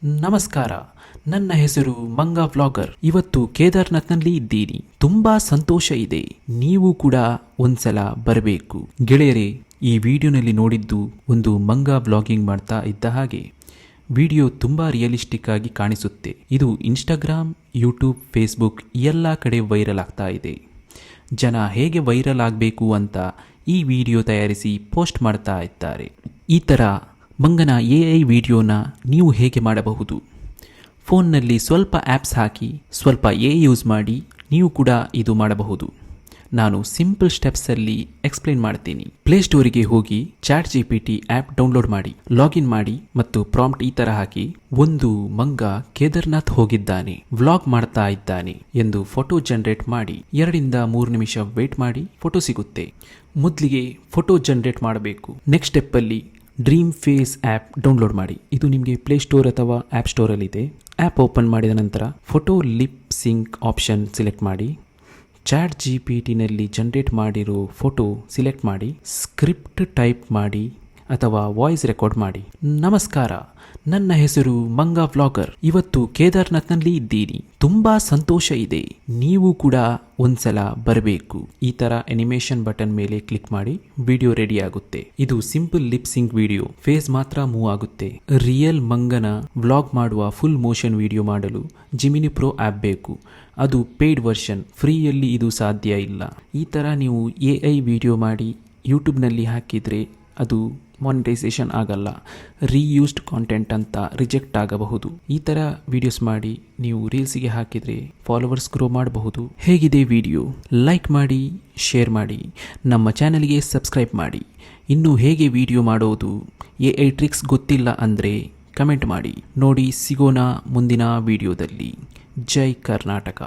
ನಮಸ್ಕಾರ. ನನ್ನ ಹೆಸರು ಮಂಗ ವ್ಲಾಗರ್. ಇವತ್ತು ಕೇದಾರ್ನಾಥ್ನಲ್ಲಿ ಇದ್ದೀನಿ. ತುಂಬಾ ಸಂತೋಷ ಇದೆ. ನೀವು ಕೂಡ ಒಂದ್ಸಲ ಬರಬೇಕು. ಗೆಳೆಯರೇ, ಈ ವಿಡಿಯೋನಲ್ಲಿ ನೋಡಿದ್ದು ಒಂದು ಮಂಗ ವ್ಲಾಗಿಂಗ್ ಮಾಡ್ತಾ ಇದ್ದ ಹಾಗೆ. ವಿಡಿಯೋ ತುಂಬಾ ರಿಯಲಿಸ್ಟಿಕ್ ಆಗಿ ಕಾಣಿಸುತ್ತೆ. ಇದು ಇನ್ಸ್ಟಾಗ್ರಾಮ್, ಯೂಟ್ಯೂಬ್, ಫೇಸ್ಬುಕ್ ಎಲ್ಲ ಕಡೆ ವೈರಲ್ ಆಗ್ತಾ ಇದೆ. ಜನ ಹೇಗೆ ವೈರಲ್ ಆಗಬೇಕು ಅಂತ ಈ ವಿಡಿಯೋ ತಯಾರಿಸಿ ಪೋಸ್ಟ್ ಮಾಡ್ತಾ ಇದ್ದಾರೆ. ಈ ಥರ ಮಂಗನ ಎ ಐ ವಿಡಿಯೋನ ನೀವು ಹೇಗೆ ಮಾಡಬಹುದು? ಫೋನ್ನಲ್ಲಿ ಸ್ವಲ್ಪ ಆ್ಯಪ್ಸ್ ಹಾಕಿ, ಸ್ವಲ್ಪ ಎ ಯೂಸ್ ಮಾಡಿ, ನೀವು ಕೂಡ ಇದು ಮಾಡಬಹುದು. ನಾನು ಸಿಂಪಲ್ ಸ್ಟೆಪ್ಸಲ್ಲಿ ಎಕ್ಸ್ಪ್ಲೇನ್ ಮಾಡ್ತೀನಿ. ಪ್ಲೇಸ್ಟೋರಿಗೆ ಹೋಗಿ chat G P T app download ಮಾಡಿ, ಲಾಗಿನ್ ಮಾಡಿ ಮತ್ತು ಪ್ರಾಂಪ್ಟ್ ಈ ಥರ ಹಾಕಿ, ಒಂದು ಮಂಗ ಕೇದಾರ್ನಾಥ್ ಹೋಗಿದ್ದಾನೆ, ವ್ಲಾಗ್ ಮಾಡ್ತಾ ಇದ್ದಾನೆ ಎಂದು ಫೋಟೋ ಜನರೇಟ್ ಮಾಡಿ ಎರಡಿಂದ ಮೂರು ನಿಮಿಷ ವೇಟ್ ಮಾಡಿ, ಫೋಟೋ ಸಿಗುತ್ತೆ. ಮೊದಲಿಗೆ ಫೋಟೋ ಜನರೇಟ್ ಮಾಡಬೇಕು. ನೆಕ್ಸ್ಟ್ ಸ್ಟೆಪ್ಪಲ್ಲಿ ಡ್ರೀಮ್ ಫೇಸ್ ಆ್ಯಪ್ ಡೌನ್ಲೋಡ್ ಮಾಡಿ. ಇದು ನಿಮಗೆ ಪ್ಲೇಸ್ಟೋರ್ ಅಥವಾ ಆ್ಯಪ್ ಸ್ಟೋರಲ್ಲಿದೆ ಆ್ಯಪ್ ಓಪನ್ ಮಾಡಿದ ನಂತರ photo lip sync option select ಮಾಡಿ. ಚಾಟ್ ಜಿ ಪಿ ಟಿನಲ್ಲಿ ಜನರೇಟ್ ಮಾಡಿರೋ ಫೋಟೋ ಸಿಲೆಕ್ಟ್ ಮಾಡಿ. ಸ್ಕ್ರಿಪ್ಟ್ ಟೈಪ್ ಮಾಡಿ. ಅಥವಾ ವಾಯ್ಸ್ ರೆಕಾರ್ಡ್ ಮಾಡಿ. ನಮಸ್ಕಾರ, ನನ್ನ ಹೆಸರು ಮಂಗ ವ್ಲಾಗರ್. ಇವತ್ತು ಕೇದಾರ್ನಾಥ್ನಲ್ಲಿ ಇದ್ದೀನಿ. ತುಂಬಾ ಸಂತೋಷ ಇದೆ. ನೀವು ಕೂಡ ಒಂದ್ಸಲ ಬರಬೇಕು. ಈ ತರ ಅನಿಮೇಷನ್ ಬಟನ್ ಮೇಲೆ ಕ್ಲಿಕ್ ಮಾಡಿ ವಿಡಿಯೋ ರೆಡಿ ಆಗುತ್ತೆ. ಇದು simple lip sync video face ಮಾತ್ರ ಮೂವ್ ಆಗುತ್ತೆ. ರಿಯಲ್ ಮಂಗನ ವ್ಲಾಗ್ ಮಾಡುವ ಫುಲ್ ಮೋಷನ್ ವಿಡಿಯೋ ಮಾಡಲು ಜಿಮಿನಿ ಪ್ರೋ ಆ್ಯಪ್ ಬೇಕು. ಅದು ಪೇಯ್ಡ್ ವರ್ಷನ್ ಫ್ರೀಯಲ್ಲಿ ಇದು ಸಾಧ್ಯ ಇಲ್ಲ. ಈ ಥರ ನೀವು ಎ ಐ ವಿಡಿಯೋ ಮಾಡಿ ಯೂಟ್ಯೂಬ್ನಲ್ಲಿ ಹಾಕಿದರೆ ಅದು ಮಾನಿಟೈಸೇಷನ್ ಆಗಲ್ಲ ರೀಯೂಸ್ಡ್ ಕಾಂಟೆಂಟ್ ಅಂತ ರಿಜೆಕ್ಟ್ ಆಗಬಹುದು. ಈ ಥರ ವಿಡಿಯೋಸ್ ಮಾಡಿ ನೀವು ರೀಲ್ಸಿಗೆ ಹಾಕಿದರೆ ಫಾಲೋವರ್ಸ್ ಗ್ರೋ ಮಾಡಬಹುದು. ಹೇಗಿದೆ ವಿಡಿಯೋ ಲೈಕ್ ಮಾಡಿ ಶೇರ್ ಮಾಡಿ. ನಮ್ಮ ಚಾನಲ್ಗೆ ಸಬ್ಸ್ಕ್ರೈಬ್ ಮಾಡಿ. ಇನ್ನು ಹೇಗೆ ವಿಡಿಯೋ ಮಾಡೋದು? ಎ ಐ ಟ್ರಿಕ್ಸ್ ಗೊತ್ತಿಲ್ಲ ಅಂದರೆ ಕಮೆಂಟ್ ಮಾಡಿ. ನೋಡಿ ಸಿಗೋಣ ಮುಂದಿನ ವಿಡಿಯೋದಲ್ಲಿ ಜೈ ಕರ್ನಾಟಕ.